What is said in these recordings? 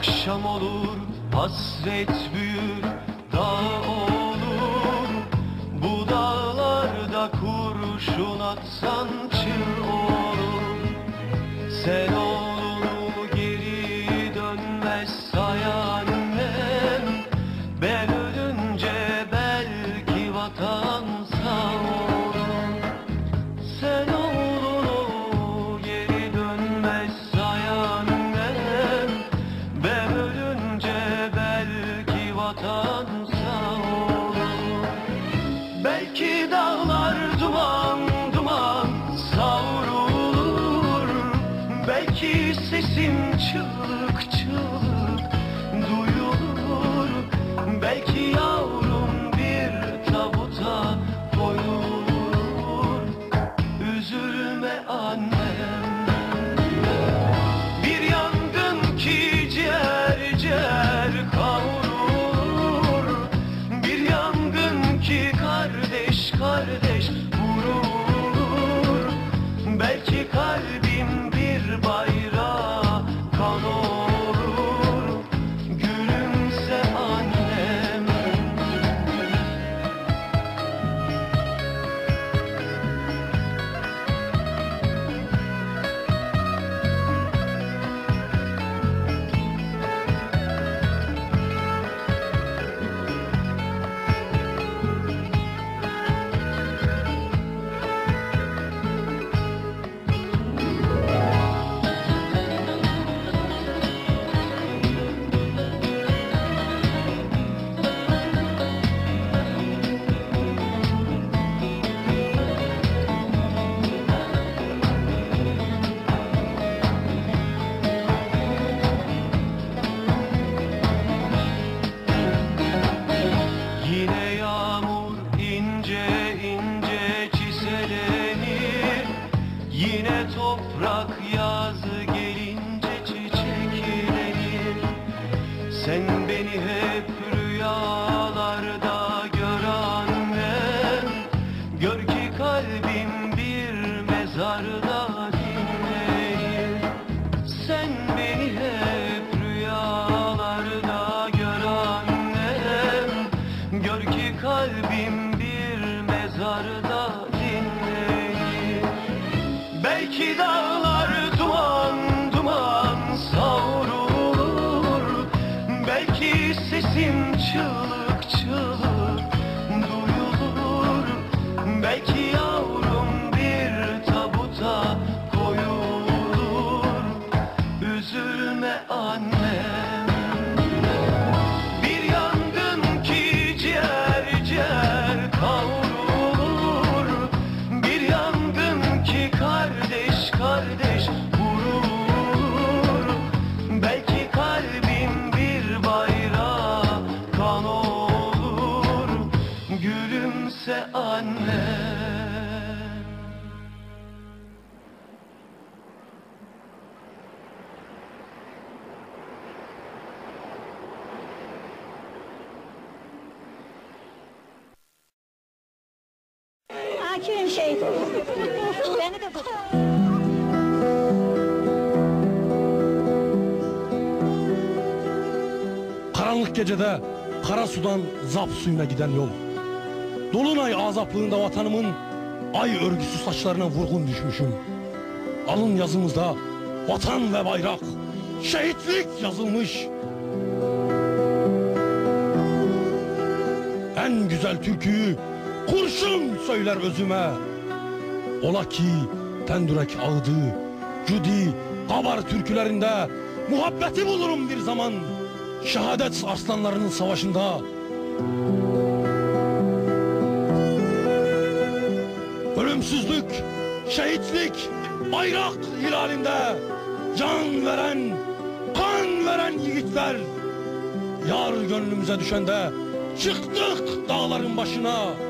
Akşam olur hasret büyür çığlık çığlık duyulur. Belki yavrum kalbim bir mezarda dinlenir. Belki dağlar duman duman savrulur. Belki sesim çığlık çığlık duyulur. Belki yavrum Hakim şey. Beni de Karanlık gecede kara sudan zap suyuna giden yol. Dolunay azaplığında vatanımın ay örgüsü saçlarına vurgun düşmüşüm. Alın yazımızda vatan ve bayrak, şehitlik yazılmış. En güzel türküyü kurşun söyler özüme. Ola ki Tendürek ağıdı, Cudi, Kabar türkülerinde muhabbeti bulurum bir zaman. Şehadet arslanlarının savaşında. Ölümsüzlük, şehitlik, bayrak hilalinde can veren, kan veren yiğitler. Yar gönlümüze düşende çıktık dağların başına.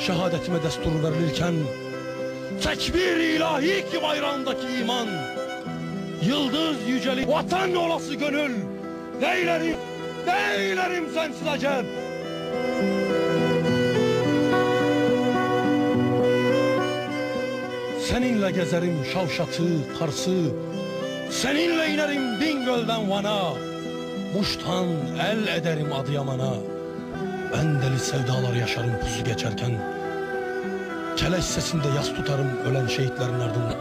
şehadetime destur verilirken Tekbir ilahi ki bayrağındaki iman Yıldız yüceli vatan olası gönül Neylerim, neylerim sensiz acep Seninle gezerim Şavşat'ı, Kars'ı Seninle inerim Bingöl'den Van'a Muş'tan el ederim Adıyaman'a Ben deli sevdalar yaşarım pusu geçerken. Keleş sesinde yas tutarım ölen şehitlerin ardından.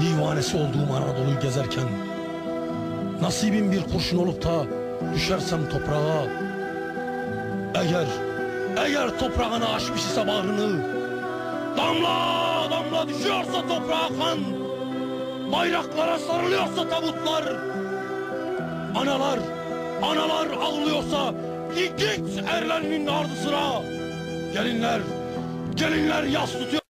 Divanesi olduğum Anadolu'yu gezerken Nasibim bir kurşun olup da düşersem toprağa Eğer, eğer toprağını aşmış ise bağrını Damla damla düşüyorsa toprağa kan Bayraklara sarılıyorsa tabutlar. Analar, analar ağlıyorsa Git erlerinin ardı sıra Gelinler, gelinler yas tutuyor